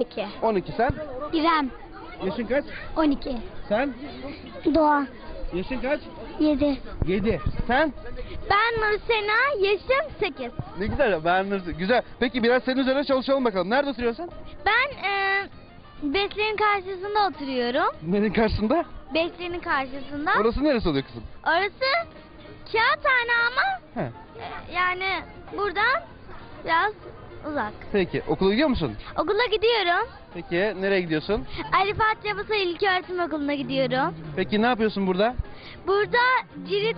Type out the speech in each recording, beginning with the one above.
2. 12 sen? İrem Yaşın kaç? 12. Sen? Doğa Yaşın kaç? 7. 7. Sen? Ben Nursena yaşım 8. Ne güzel beğendiniz. Güzel. Peki biraz senin üzerine çalışalım bakalım. Nerede oturuyorsun? Ben e, Beslerin karşısında oturuyorum. Nerenin karşısında? Beslerin karşısında. Orası neresi oluyor kızım? Orası kağıthane ama He. e, yani buradan biraz uzak. Peki okula gidiyor musun? Okula gidiyorum. Peki nereye gidiyorsun? Ali Fatih Yabasa İlköğretim Okulu'na gidiyorum. Peki ne yapıyorsun burada? Burada cirit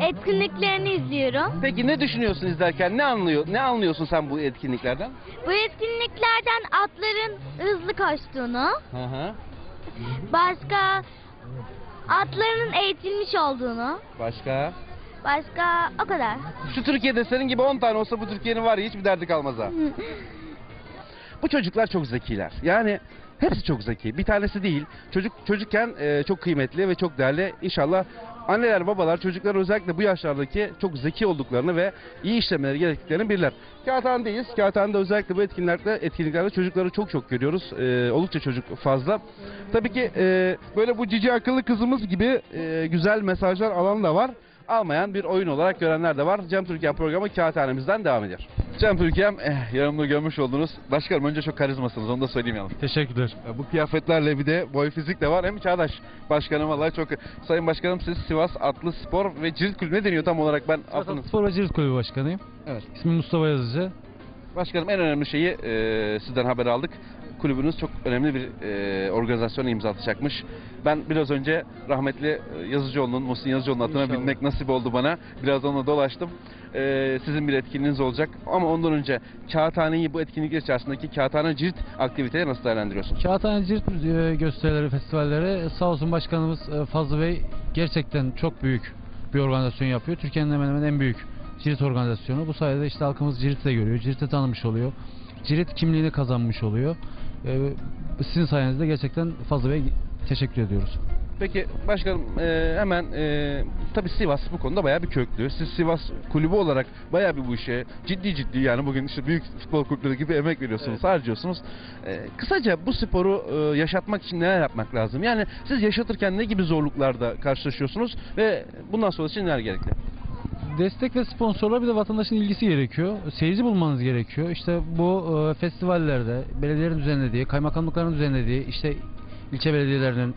etkinliklerini izliyorum. Peki ne düşünüyorsun izlerken? Ne anlıyor? Ne anlıyorsun sen bu etkinliklerden? Bu etkinliklerden atların hızlı koştuğunu, Hı hı. başka atlarının eğitilmiş olduğunu, Başka? Başka o kadar. Şu Türkiye'de senin gibi 10 tane olsa bu Türkiye'nin var ya hiçbir derdi kalmaz ha. Bu çocuklar çok zekiler. Yani hepsi çok zeki. Bir tanesi değil. Çocuk çocukken e, çok kıymetli ve çok değerli. İnşallah anneler babalar çocukların özellikle bu yaşlardaki çok zeki olduklarını ve iyi işlemeleri gerektiklerini bilirler. Kağıthane'deyiz. Kağıthane'de özellikle bu etkinliklerde, etkinliklerde çocukları çok çok görüyoruz. E, oldukça çocuk fazla. Tabii ki e, böyle bu cici akıllı kızımız gibi e, güzel mesajlar alan da var almayan bir oyun olarak görenler de var. Cem Türkiye programı kağıthanemizden devam ediyor. Cem Türkiye'm eh, yanımda görmüş oldunuz. Başkanım önce çok karizmasınız onu da söyleyeyim yalnız. Teşekkürler. Ya Bu kıyafetlerle bir de boy fizik de var. Hem Çağdaş başkanım vallahi çok... Sayın başkanım siz Sivas Atlı Spor ve Cirit Kulübü ne deniyor tam olarak ben aklını... Spor ve Cirit Kulübü Başkanıyım. Evet. İsmim Mustafa Yazıcı. Başkanım en önemli şeyi e, sizden haber aldık. Kulübünüz çok önemli bir e, organizasyona imza atacakmış. Ben biraz önce rahmetli e, Yazıcıoğlu'nun, Muhsin Yazıcıoğlu'nun atına İnşallah. binmek nasip oldu bana. Biraz onunla dolaştım. E, sizin bir etkinliğiniz olacak. Ama ondan önce Kağıthane'yi bu etkinlikler içerisindeki Kağıthane Cirit aktiviteleri nasıl değerlendiriyorsun? Kağıthane Cirit e, gösterileri, festivalleri sağ olsun başkanımız e, Fazlı Bey gerçekten çok büyük bir organizasyon yapıyor. Türkiye'nin hemen hemen en büyük Cirit organizasyonu. Bu sayede işte halkımız Cirit'i de görüyor. Cirit'i tanımış oluyor. Cirit kimliğini kazanmış oluyor. E, Sizin sayenizde gerçekten Fazlı Bey teşekkür ediyoruz. Peki başkanım e, hemen e, tabii Sivas bu konuda bayağı bir köklü. Siz Sivas kulübü olarak bayağı bir bu işe ciddi ciddi yani bugün işte büyük futbol kulüpleri gibi emek veriyorsunuz, harcıyorsunuz. E, kısaca bu sporu e, yaşatmak için neler yapmak lazım? Yani siz yaşatırken ne gibi zorluklarda karşılaşıyorsunuz ve bundan sonra için neler gerekli? Destek ve sponsorlar bir de vatandaşın ilgisi gerekiyor. Seyirci bulmanız gerekiyor. İşte bu e, festivallerde belediyelerin düzenlediği, kaymakamlıkların düzenlediği, işte ilçe belediyelerinin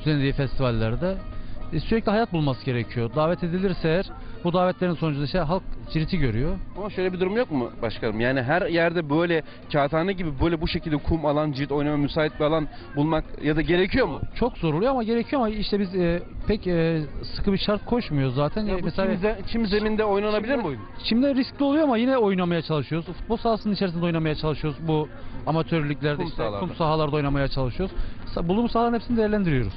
düzenlediği festivallerde e, sürekli hayat bulması gerekiyor. Davet edilirse eğer bu davetlerin sonucunda işte halk ciriti görüyor. Ama şöyle bir durum yok mu başkanım? Yani her yerde böyle kağıthane gibi böyle bu şekilde kum alan, cirit oynama müsait bir alan bulmak ya da gerekiyor mu? Çok zor oluyor ama gerekiyor ama işte biz e, pek e, sıkı bir şart koşmuyoruz zaten. Ya bu mesela çim, ze- çim zeminde oynanabilir mi oyun? Şimdi riskli oluyor ama yine oynamaya çalışıyoruz. Futbol sahasının içerisinde oynamaya çalışıyoruz. Bu amatörlüklerde Kum işte sahalarda. kum sahalarda oynamaya çalışıyoruz. Sa- Bulunmuş sahaların hepsini değerlendiriyoruz.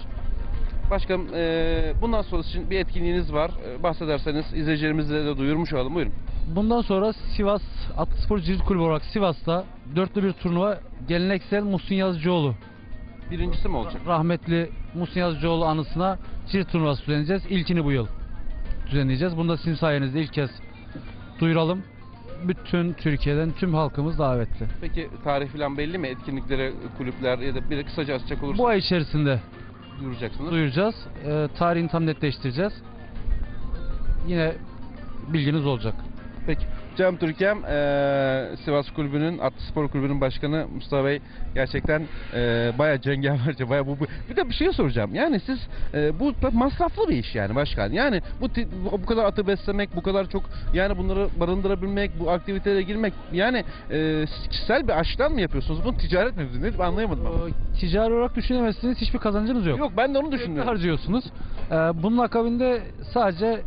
Başkanım eee, bundan sonra için bir etkinliğiniz var. Eee, bahsederseniz izleyicilerimizle de duyurmuş olalım. Buyurun. Bundan sonra Sivas Atlıspor Cirit Kulübü olarak Sivas'ta dörtlü bir turnuva geleneksel Muhsin Yazıcıoğlu Birincisi mi olacak? rahmetli Muhsin Yazıcıoğlu anısına cirit turnuvası düzenleyeceğiz. İlkini bu yıl düzenleyeceğiz. Bunu da sizin sayenizde ilk kez duyuralım. Bütün Türkiye'den tüm halkımız davetli. Peki tarih falan belli mi? Etkinliklere, kulüpler ya da bir kısaca açacak olursa Bu ay içerisinde duyuracaksınız. duyuracağız. Ee, tarihini tam netleştireceğiz. Yine bilginiz olacak. Peki. Cem Türkem, eee, Sivas Kulübü'nün, Atlı Spor Kulübü'nün başkanı Mustafa Bey gerçekten eee bayağı cengaverce, bayağı bu, bu. Bir de bir şey soracağım. Yani siz eee, bu masraflı bir iş yani başkan. Yani bu, bu kadar atı beslemek, bu kadar çok yani bunları barındırabilmek, bu aktivitelere girmek yani siz kişisel bir aşktan mı yapıyorsunuz? Bunu ticaret mi? Ne anlayamadım ama. Ticari olarak düşünemezsiniz. Hiçbir kazancınız yok. Yok ben de onu Sürekli düşünüyorum. harcıyorsunuz. Ee, bunun akabinde sadece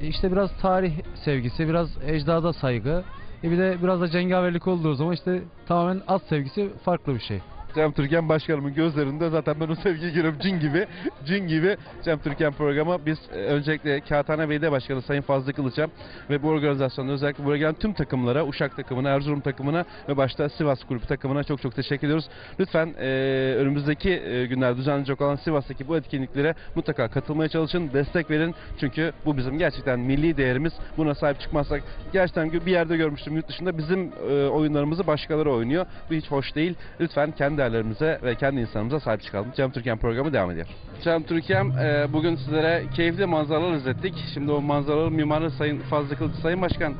işte biraz tarih sevgisi, biraz ecdada saygı, e bir de biraz da cengaverlik olduğu zaman işte tamamen at sevgisi farklı bir şey. Cem Türkan Başkanımın gözlerinde zaten ben o sevgi görüyorum cin gibi. Cin gibi Cem Türkan programı. Biz e, öncelikle Kağıthane Belediye Başkanı Sayın Fazlı Kılıç'a ve bu organizasyonda özellikle buraya gelen tüm takımlara, Uşak takımına, Erzurum takımına ve başta Sivas Kulübü takımına çok çok teşekkür ediyoruz. Lütfen e, önümüzdeki e, günler düzenlenecek olan Sivas'taki bu etkinliklere mutlaka katılmaya çalışın, destek verin. Çünkü bu bizim gerçekten milli değerimiz. Buna sahip çıkmazsak gerçekten bir yerde görmüştüm yurt dışında bizim e, oyunlarımızı başkaları oynuyor. Bu hiç hoş değil. Lütfen kendi değerlerimize ve kendi insanımıza sahip çıkalım. Cem Türkan programı devam ediyor. Cem Türkan e, bugün sizlere keyifli manzaralar izlettik. Şimdi o manzaraların mimarı Sayın Fazlı Kılıç Sayın Başkan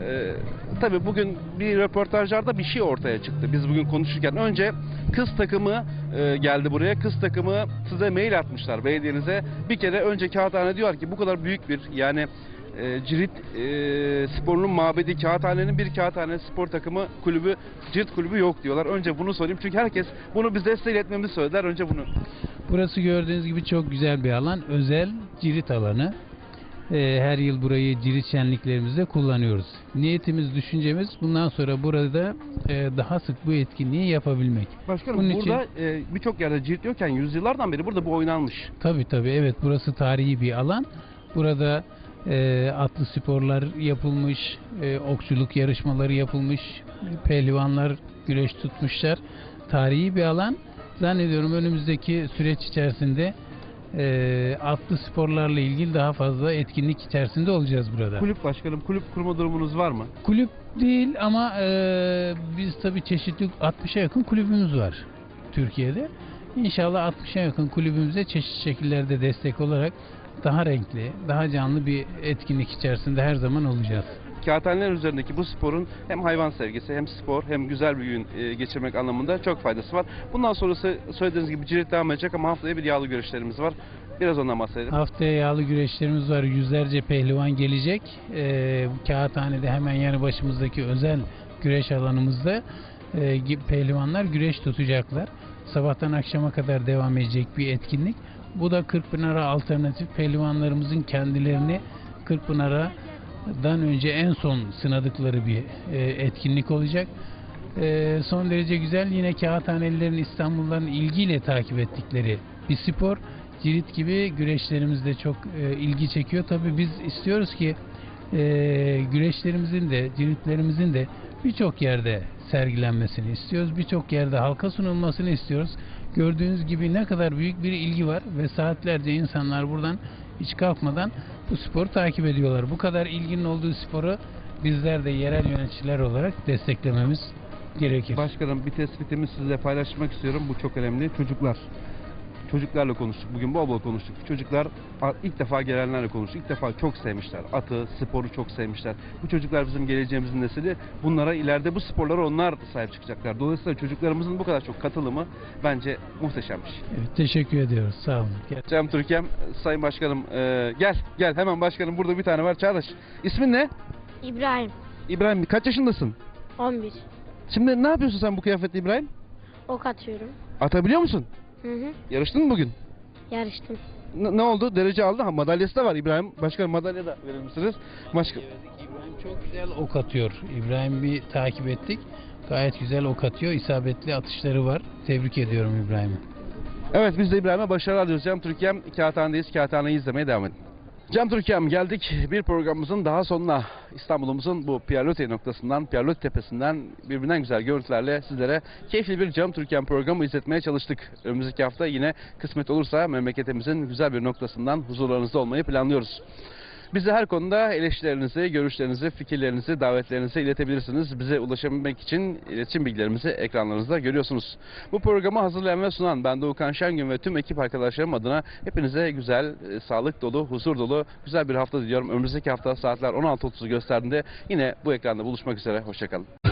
ee, tabii bugün bir röportajlarda bir şey ortaya çıktı. Biz bugün konuşurken önce kız takımı e, geldi buraya. Kız takımı size mail atmışlar belediyenize. Bir kere önce kağıthane diyor ki bu kadar büyük bir yani e, Cirit e, sporunun mabedi kağıthanenin bir kağıthane spor takımı kulübü Cirit kulübü yok diyorlar. Önce bunu sorayım çünkü herkes bunu biz destek etmemizi söylediler. Önce bunu. Burası gördüğünüz gibi çok güzel bir alan. Özel cirit alanı. Ee, her yıl burayı cirit şenliklerimizde kullanıyoruz. Niyetimiz, düşüncemiz bundan sonra burada e, daha sık bu etkinliği yapabilmek. Başkanım Bunun için- burada e, birçok yerde Cirit yokken yüzyıllardan beri burada bu oynanmış. Tabii tabii evet burası tarihi bir alan. Burada e, atlı sporlar yapılmış, e, okçuluk yarışmaları yapılmış, pehlivanlar güreş tutmuşlar. Tarihi bir alan. Zannediyorum önümüzdeki süreç içerisinde e, atlı sporlarla ilgili daha fazla etkinlik içerisinde olacağız burada. Kulüp başkanım, kulüp kurma durumunuz var mı? Kulüp değil ama e, biz tabii çeşitli 60'a yakın kulübümüz var Türkiye'de. İnşallah 60'a yakın kulübümüze çeşitli şekillerde destek olarak daha renkli, daha canlı bir etkinlik içerisinde her zaman olacağız. Kağıthaneler üzerindeki bu sporun hem hayvan sevgisi hem spor hem güzel bir gün e, geçirmek anlamında çok faydası var. Bundan sonrası söylediğiniz gibi cirit devam edecek ama haftaya bir yağlı görüşlerimiz var. Biraz ondan bahsedelim. Haftaya yağlı güreşlerimiz var. Yüzlerce pehlivan gelecek. Ee, Kağıthane'de hemen yanı başımızdaki özel güreş alanımızda e, pehlivanlar güreş tutacaklar. Sabahtan akşama kadar devam edecek bir etkinlik. Bu da Kırkpınar'a alternatif pehlivanlarımızın kendilerini Kırkpınar'dan önce en son sınadıkları bir e, etkinlik olacak. E, son derece güzel. Yine Kağıthanelilerin İstanbulluların ilgiyle takip ettikleri bir spor. Cirit gibi güreşlerimiz de çok e, ilgi çekiyor. Tabii biz istiyoruz ki güreşlerimizin de ciritlerimizin de birçok yerde sergilenmesini istiyoruz. Birçok yerde halka sunulmasını istiyoruz. Gördüğünüz gibi ne kadar büyük bir ilgi var ve saatlerce insanlar buradan hiç kalkmadan bu sporu takip ediyorlar. Bu kadar ilginin olduğu sporu bizler de yerel yöneticiler olarak desteklememiz gerekir. Başkanım bir tespitimi sizinle paylaşmak istiyorum. Bu çok önemli. Çocuklar. Çocuklarla konuştuk. Bugün bol bol konuştuk. Çocuklar ilk defa gelenlerle konuştuk. İlk defa çok sevmişler. Atı, sporu çok sevmişler. Bu çocuklar bizim geleceğimizin nesili. Bunlara ileride bu sporlara onlar sahip çıkacaklar. Dolayısıyla çocuklarımızın bu kadar çok katılımı bence muhteşem bir şey. Evet, teşekkür ediyoruz. Sağ olun. Gel- Cem Türkem, Sayın Başkanım e, gel gel hemen başkanım burada bir tane var Çağdaş. İsmin ne? İbrahim. İbrahim kaç yaşındasın? 11. Şimdi ne yapıyorsun sen bu kıyafetle İbrahim? Ok atıyorum. Atabiliyor musun? Hı hı. Yarıştın mı bugün? Yarıştım. N- ne oldu? Derece aldı. Ha, madalyası da var İbrahim. Başkanım madalya da verir misiniz? Başka... İbrahim çok güzel ok atıyor. İbrahim bir takip ettik. Gayet güzel ok atıyor. İsabetli atışları var. Tebrik ediyorum İbrahim'i. Evet biz de İbrahim'e başarılar diliyoruz. Cem Türkiye'm Kağıthane'deyiz. Kağıthane'yi izlemeye devam edin. Cem Türkiye'm geldik bir programımızın daha sonuna. İstanbul'umuzun bu Pierre noktasından, Pierre Tepesi'nden birbirinden güzel görüntülerle sizlere keyifli bir Cem Türkiye'm programı izletmeye çalıştık. Önümüzdeki hafta yine kısmet olursa memleketimizin güzel bir noktasından huzurlarınızda olmayı planlıyoruz. Bize her konuda eleştirilerinizi, görüşlerinizi, fikirlerinizi, davetlerinizi iletebilirsiniz. Bize ulaşabilmek için iletişim bilgilerimizi ekranlarınızda görüyorsunuz. Bu programı hazırlayan ve sunan ben Doğukan Şengün ve tüm ekip arkadaşlarım adına hepinize güzel, e, sağlık dolu, huzur dolu, güzel bir hafta diliyorum. Önümüzdeki hafta saatler 16.30'u gösterdiğinde yine bu ekranda buluşmak üzere. Hoşçakalın.